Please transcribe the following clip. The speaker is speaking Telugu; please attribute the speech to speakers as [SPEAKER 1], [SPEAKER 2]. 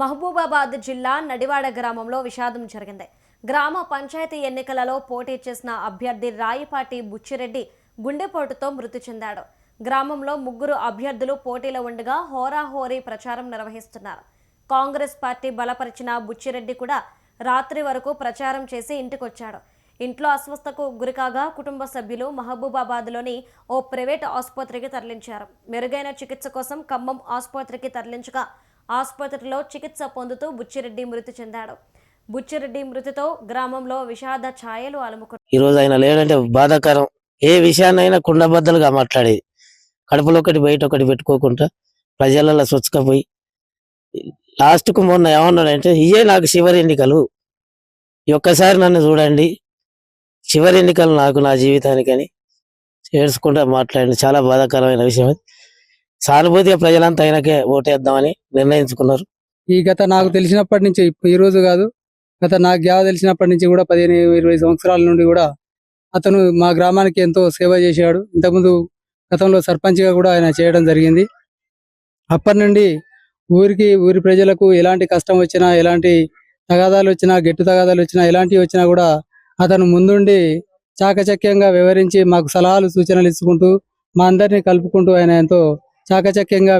[SPEAKER 1] మహబూబాబాద్ జిల్లా నడివాడ గ్రామంలో విషాదం జరిగింది. గ్రామ పంచాయతీ ఎన్నికలలో పోటీ చేసిన అభ్యర్థి రాయిపాటి బుచ్చిరెడ్డి గుండెపోటుతో మృతి చెందాడు. గ్రామంలో ముగ్గురు అభ్యర్థులు పోటీలో ఉండగా హోరాహోరీ ప్రచారం నిర్వహిస్తున్నారు. కాంగ్రెస్ పార్టీ బలపరిచిన బుచ్చిరెడ్డి కూడా రాత్రి వరకు ప్రచారం చేసి ఇంటికొచ్చాడు. ఇంట్లో అస్వస్థకు గురికాగా కుటుంబ సభ్యులు మహబూబాబాద్లోని ఓ ప్రైవేట్ ఆసుపత్రికి తరలించారు. మెరుగైన చికిత్స కోసం ఖమ్మం ఆసుపత్రికి తరలించగా ఆసుపత్రిలో చికిత్స పొందుతూ బుచ్చిరెడ్డి మృతి చెందాడు. బుచ్చిరెడ్డి మృతితో గ్రామంలో విషాద ఛాయలు అలుముకున్నాయి.
[SPEAKER 2] ఈ రోజు ఆయన లేడంటే బాధాకరం. ఏ విషయాన్నైనా కుండబద్దలుగా మాట్లాడేది. కడుపులో ఒకటి బయట ఒకటి పెట్టుకోకుండా ప్రజలలో స్వచ్ఛకపోయి లాస్ట్కు మొన్న ఏమన్నాడంటే ఇయే నాకు చివరి ఎన్నికలు. ఈ ఒక్కసారి నన్ను చూడండి. చివరి ఎన్నికలు నాకు నా జీవితానికని ఏడ్చుకుంటూ మాట్లాడండి. చాలా బాధాకరమైన విషయం అది. సానుభూతిగా ప్రజలంతా ఆయనకే ఓటేద్దామని నిర్ణయించుకున్నారు.
[SPEAKER 3] ఈ గత నాకు తెలిసినప్పటి నుంచి ఈ రోజు కాదు గత నాకు గ్యావ తెలిసినప్పటి నుంచి కూడా పదిహేను ఇరవై సంవత్సరాల నుండి కూడా అతను మా గ్రామానికి ఎంతో సేవ చేశాడు. ఇంతకుముందు గతంలో సర్పంచ్గా కూడా ఆయన చేయడం జరిగింది. అప్పటి నుండి ఊరికి ఊరి ప్రజలకు ఎలాంటి కష్టం వచ్చినా ఎలాంటి తగాదాలు వచ్చినా గెట్టు తగాదాలు వచ్చినా ఎలాంటివి వచ్చినా కూడా అతను ముందుండి చాకచక్యంగా వివరించి మాకు సలహాలు సూచనలు ఇచ్చుకుంటూ మా అందరినీ కలుపుకుంటూ ఆయన ఎంతో చాకచక్యంగా